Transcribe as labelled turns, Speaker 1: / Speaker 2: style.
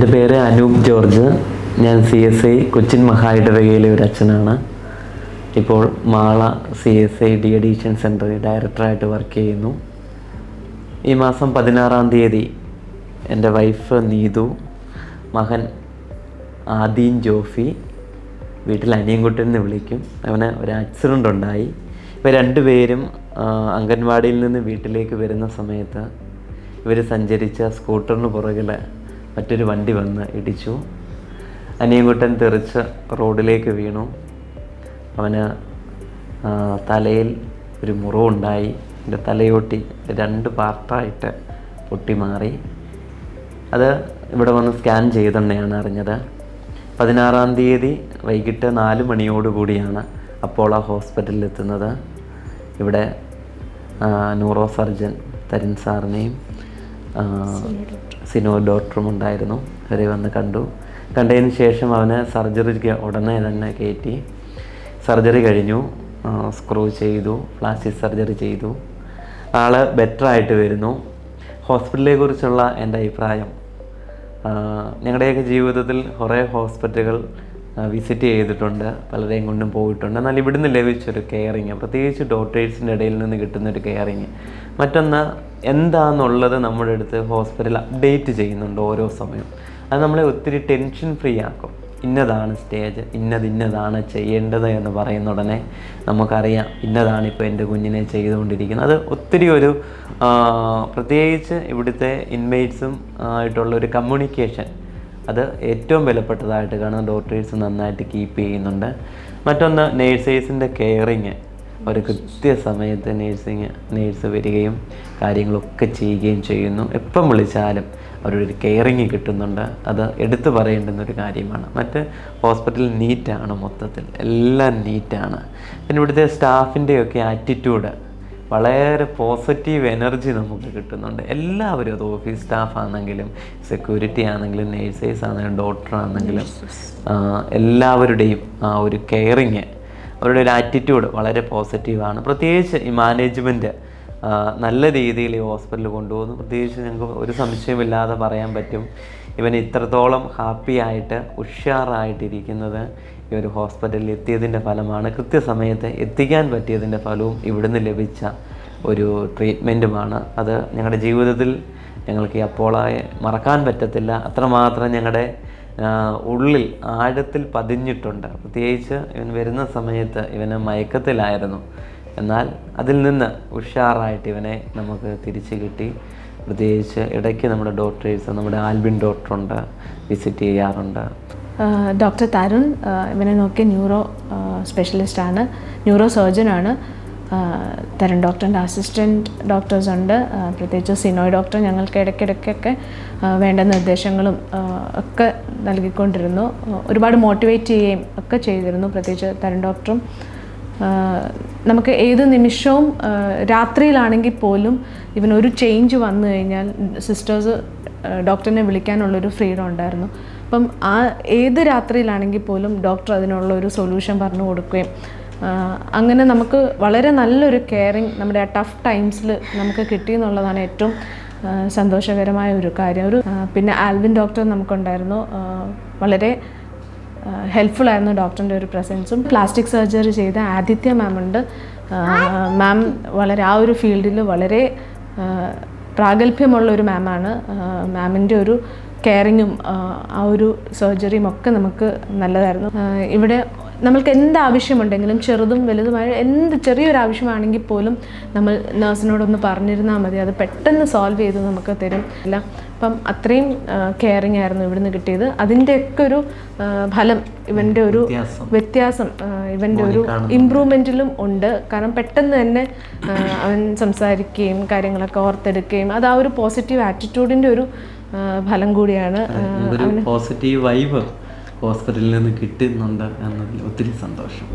Speaker 1: എന്റെ പേര് അനൂപ് ജോർജ്. ഞാൻ സി എസ് ഐ കൊച്ചിൻ മഹായിടവകയിലെ ഒരു അച്ഛനാണ്. ഇപ്പോൾ Mala C S I D addiction സെന്ററിൽ ഡയറക്ടറായിട്ട് വർക്ക് ചെയ്യുന്നു. ഈ മാസം പതിനാറാം തീയതി എന്റെ വൈഫ് നീതു മകൻ ആദീൻ ജോഫി വീട്ടിൽ അനിയൻകുട്ടൻ എന്ന് വിളിക്കും. അവന് ഒരു ആക്സിഡന്റ് ഉണ്ടായി. ഇവർ രണ്ടുപേരും അംഗൻവാടിയിൽ നിന്ന് വീട്ടിലേക്ക് വരുന്ന സമയത്ത് ഇവർ സഞ്ചരിച്ച സ്കൂട്ടറിന് പുറകിൽ മറ്റൊരു വണ്ടി വന്ന് ഇടിച്ചു. അനിയൻകുട്ടൻ തെറിച്ച് റോഡിലേക്ക് വീണു. അവന് തലയിൽ ഒരു മുറിവുണ്ടായി. എന്റെ തലയോട്ടി രണ്ട് പാർട്ടായിട്ട് പൊട്ടി മാറി അത് ഇവിടെ വന്ന് സ്കാൻ ചെയ്തെണ്ണയാണ് അറിഞ്ഞത്. പതിനാറാം തീയതി വൈകിട്ട് നാല് മണിയോടുകൂടിയാണ് അപ്പോളോ ഹോസ്പിറ്റലിൽ എത്തുന്നത് ഇവിടെ ന്യൂറോ സർജൻ തരുൺ സാറിനെയും ആ, സിനോ ഡോക്ടറും ഉണ്ടായിരുന്നു അവരെ വന്ന് കണ്ടു. കണ്ടതിന് ശേഷം അവന് സർജറി ഉടനെ തന്നെ കയറ്റി. സർജറി കഴിഞ്ഞു. സ്ക്രൂ ചെയ്തു. പ്ലാസ്റ്റിക് സർജറി ചെയ്തു. ആൾ ബെറ്റർ ആയിട്ട് വരുന്നു. ഹോസ്പിറ്റലിനെ കുറിച്ചുള്ള എന്റെ അഭിപ്രായം. ഞങ്ങളുടെയൊക്കെ ജീവിതത്തിൽ കുറേ ഹോസ്പിറ്റലുകൾ വിസിറ്റ് ചെയ്തിട്ടുണ്ട് പലരെയും കൊണ്ടും പോയിട്ടുണ്ട്. എന്നാൽ ഇവിടുന്ന് ലഭിച്ചൊരു കെയറിങ് പ്രത്യേകിച്ച് ഡോക്ടേഴ്സിന്റെ ഇടയിൽ നിന്ന് കിട്ടുന്നൊരു കെയറിങ് മറ്റൊന്ന് എന്താണെന്നുള്ളത് നമ്മുടെ അടുത്ത് ഹോസ്പിറ്റൽ അപ്ഡേറ്റ് ചെയ്യുന്നുണ്ട് ഓരോ സമയം. അത് നമ്മളെ ഒത്തിരി ടെൻഷൻ ഫ്രീ ആക്കും. ഇന്നതാണ് സ്റ്റേജ് ഇന്നത് ഇന്നതാണ് ചെയ്യേണ്ടത് എന്ന് പറയുന്ന ഉടനെ നമുക്കറിയാം ഇന്നതാണ് ഇപ്പോൾ എന്റെ കുഞ്ഞിനെ ചെയ്തുകൊണ്ടിരിക്കുന്നത്. അത് ഒത്തിരി ഒരു പ്രത്യേകിച്ച് ഇവിടുത്തെ ഇൻമേറ്റ്സും ആയിട്ടുള്ള ഒരു കമ്മ്യൂണിക്കേഷൻ അത് ഏറ്റവും വിലപ്പെട്ടതായിട്ട് കാണാം ഡോക്ടേഴ്സ് നന്നായിട്ട് കീപ്പ് ചെയ്യുന്നുണ്ട്. മറ്റൊന്ന് നേഴ്സേഴ്സിന്റെ കെയറിങ് കൃത്യ കൃത്യസമയത്ത് നേഴ്സിങ് നേഴ്സ് വരികയും കാര്യങ്ങളൊക്കെ ചെയ്യുകയും ചെയ്യുന്നു. എപ്പം വിളിച്ചാലും അവരൊരു കെയറിങ് കിട്ടുന്നുണ്ട്. അത് എടുത്തു പറയേണ്ടുന്നൊരു കാര്യമാണ്. മറ്റ് ഹോസ്പിറ്റൽ നീറ്റാണ് മൊത്തത്തിൽ. എല്ലാം നീറ്റാണ് പിന്നെ ഇവിടുത്തെ സ്റ്റാഫിന്റെയൊക്കെ ആറ്റിറ്റ്യൂഡ് വളരെ പോസിറ്റീവ് എനർജി നമുക്ക് കിട്ടുന്നുണ്ട്. എല്ലാവരും അത് ഓഫീസ് സ്റ്റാഫ് ആണെങ്കിലും സെക്യൂരിറ്റി ആണെങ്കിലും നേഴ്സേഴ്സ് ആണെങ്കിലും ഡോക്ടർ ആണെങ്കിലും എല്ലാവരുടെയും ആ ഒരു കെയറിങ് അവരുടെ ഒരു ആറ്റിറ്റ്യൂഡ് വളരെ പോസിറ്റീവാണ് പ്രത്യേകിച്ച് ഈ മാനേജ്മെന്റ് നല്ല രീതിയിൽ ഈ ഹോസ്പിറ്റലിൽ കൊണ്ടുപോകുന്നു. പ്രത്യേകിച്ച് ഞങ്ങൾക്ക് ഒരു സംശയമില്ലാതെ പറയാൻ പറ്റും. ഇവൻ ഇത്രത്തോളം ഹാപ്പി ആയിട്ട് ഉഷാറായിട്ടിരിക്കുന്നത് ഈ ഒരു ഹോസ്പിറ്റലിൽ എത്തിയതിന്റെ ഫലമാണ് കൃത്യസമയത്ത് എത്തിക്കാൻ പറ്റിയതിന്റെ ഫലവും ഇവിടുന്ന് ലഭിച്ച ഒരു ട്രീറ്റ്മെന്റുമാണ് അത് ഞങ്ങളുടെ ജീവിതത്തിൽ ഞങ്ങൾക്ക് അപ്പോളായെ മറക്കാൻ പറ്റത്തില്ല. അത്രമാത്രം ഞങ്ങളുടെ ഉള്ളിൽ ആഴത്തിൽ പതിഞ്ഞിട്ടുണ്ട്. പ്രത്യേകിച്ച് ഇവൻ വരുന്ന സമയത്ത് ഇവന് മയക്കത്തിലായിരുന്നു. എന്നാൽ അതിൽ നിന്ന് ഉഷാറായിട്ട് ഇവനെ നമുക്ക് തിരിച്ചു കിട്ടി. പ്രത്യേകിച്ച് ഇടയ്ക്ക് നമ്മുടെ ഡോക്ടേഴ്സ് നമ്മുടെ ആൽബിൻ ഡോക്ടറുണ്ട് വിസിറ്റ് ചെയ്യാറുണ്ട്.
Speaker 2: ഡോക്ടർ തരുൺ ഇവനെ നോക്കിയ ന്യൂറോ സ്പെഷ്യലിസ്റ്റാണ് ന്യൂറോ സർജനാണ് തരുൺ ഡോക്ടറിന്റെ അസിസ്റ്റന്റ് ഡോക്ടേഴ്സ് ഉണ്ട്. പ്രത്യേകിച്ച് സിനോയ് ഡോക്ടർ ഞങ്ങൾക്ക് ഇടയ്ക്കിടയ്ക്കൊക്കെ വേണ്ട നിർദ്ദേശങ്ങളും ഒക്കെ നൽകിക്കൊണ്ടിരുന്നു. ഒരുപാട് മോട്ടിവേറ്റ് ചെയ്യുകയും ഒക്കെ ചെയ്തിരുന്നു. പ്രത്യേകിച്ച് തരുൺ ഡോക്ടറും നമുക്ക് ഏത് നിമിഷവും രാത്രിയിലാണെങ്കിൽ പോലും ഇവനൊരു ചേഞ്ച് വന്നു കഴിഞ്ഞാൽ സിസ്റ്റേഴ്സ് ഡോക്ടറിനെ വിളിക്കാനുള്ളൊരു ഫ്രീഡം ഉണ്ടായിരുന്നു. അപ്പം ആ ഏത് രാത്രിയിലാണെങ്കിൽ പോലും ഡോക്ടർ അതിനുള്ള ഒരു സൊല്യൂഷൻ പറഞ്ഞു കൊടുക്കുകയും അങ്ങനെ നമുക്ക് വളരെ നല്ലൊരു കെയറിങ് നമ്മുടെ ആ ടഫ് ടൈംസിൽ നമുക്ക് കിട്ടി എന്നുള്ളതാണ് ഏറ്റവും സന്തോഷകരമായ ഒരു കാര്യം. ഒരു പിന്നെ ആൽവിൻ ഡോക്ടർ നമുക്കുണ്ടായിരുന്നു. വളരെ ഹെൽപ്ഫുൾ ആയിരുന്നു ഡോക്ടറിന്റെ ഒരു പ്രസൻസും പ്ലാസ്റ്റിക് സർജറി ചെയ്ത ആദിത്യ മാം ഉണ്ട്. മാം വളരെ ആ ഒരു ഫീൽഡിൽ വളരെ പ്രാഗൽഭ്യമുള്ള ഒരു മാമാണ് മാമിന്റെ ഒരു കെയറിങ്ങും ആ ഒരു സർജറിയും ഒക്കെ നമുക്ക് നല്ലതായിരുന്നു. ഇവിടെ നമ്മൾക്ക് എന്ത് ആവശ്യമുണ്ടെങ്കിലും ചെറുതും വലുതുമായ എന്ത് ചെറിയൊരു ആവശ്യമാണെങ്കിൽ പോലും നമ്മൾ നേഴ്സിനോടൊന്ന് പറഞ്ഞിരുന്നാൽ മതി. അത് പെട്ടെന്ന് സോൾവ് ചെയ്ത് നമുക്ക് തരും. അല്ല അപ്പം അത്രയും കെയറിങ് ആയിരുന്നു ഇവിടുന്ന് കിട്ടിയത്. അതിന്റെയൊക്കെ ഒരു ഫലം ഇവന്റെ ഒരു
Speaker 1: വ്യത്യാസം.
Speaker 2: ഇവന്റെ ഒരു ഇമ്പ്രൂവ്മെന്റിലും ഉണ്ട്. കാരണം പെട്ടെന്ന് തന്നെ അവൻ സംസാരിക്കുകയും കാര്യങ്ങളൊക്കെ ഓർത്തെടുക്കുകയും അത് ആ ഒരു പോസിറ്റീവ് ആറ്റിറ്റ്യൂഡിന്റെ ഒരു ഫലം കൂടിയാണ്.
Speaker 1: പോസിറ്റീവ് വൈബ് ഹോസ്പിറ്റലിൽ നിന്ന് കിട്ടുന്നുണ്ട് എന്നതിൽ ഒത്തിരി സന്തോഷം.